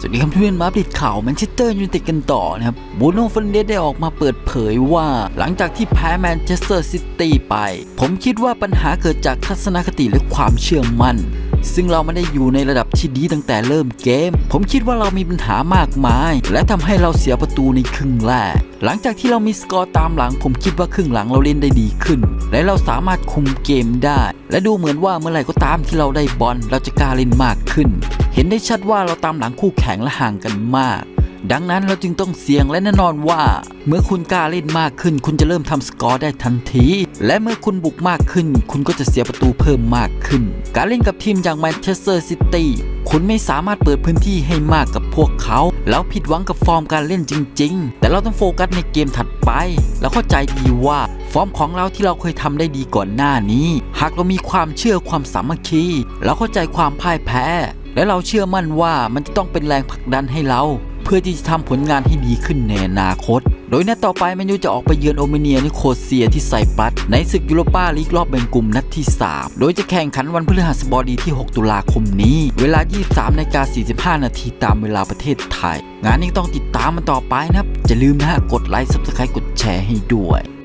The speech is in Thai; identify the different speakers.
Speaker 1: สวัสดีครับเพื่อนมาอัปเดตข่าวแมนเชสเตอร์ยูไนเต็ดกันต่อนะครับบูโน่ฟันเดสได้ออกมาเปิดเผยว่าหลังจากที่แพ้แมนเชสเตอร์ซิตี้ไป ผมคิดว่าปัญหาเกิดจากทัศนคติและความเชื่อมั่น ซึ่งเราไม่ได้อยู่ในระดับที่ดีตั้งแต่เริ่มเกม ผมคิดว่าเรามีปัญหามากมาย และทำให้เราเสียประตูในครึ่งแรก หลังจากที่เรามีสกอร์ตามหลัง ผมคิดว่าครึ่งหลังเราเล่นได้ดีขึ้น และเราสามารถคุมเกมได้ และดูเหมือนว่าเมื่อไหร่ก็ตามที่เราได้บอลเราจะกล้าเล่นมากขึ้น เห็นได้ชัดว่าเราตามหลังคู่แข่งและห่างกันมาก ดังนั้นเราจึงต้องเสี่ยงและแน่นอนว่า เมื่อคุณกล้าเล่นมากขึ้น คุณจะเริ่มทำสกอร์ได้ทันที และเมื่อคุณบุกมากขึ้น คุณก็จะเสียประตูเพิ่มมากขึ้น การเล่นกับทีมอย่างแมนเชสเตอร์ซิตี้คุณไม่สามารถเปิดพื้นที่ให้มากกับพวกเขา แล้วผิดหวังกับฟอร์มการเล่นจริง ๆ แต่เราต้องโฟกัสในเกมถัดไป แล้วเข้าใจดีว่าฟอร์มของเราที่เราเคยทำได้ดีก่อนหน้านี้ หากเรามีความเชื่อความสามัคคีเราเข้าใจความพ่ายแพ้ และเราเชื่อมั่นว่ามันจะต้องเป็นแรงผลักดันให้เรา เพื่อที่จะทำผลงานให้ดีขึ้นในอนาคต โดยนัดต่อไปแมนยูจะออกไปเยือนโอเมเนียนิโคเซียที่ไซปรัสในศึกยูโรปาลีกรอบแบ่งกลุ่มนัดที่ 3 โดยจะแข่งขันวันพฤหัสบดีที่ 6 ตุลาคมนี้ เวลา 23นาฬิกา45 นาทีตามเวลาประเทศไทย งานนี้ต้องติดตามมันต่อไปนะครับอย่าลืมนะกดไลค์ซับสไครต์กดแชร์ให้ด้วย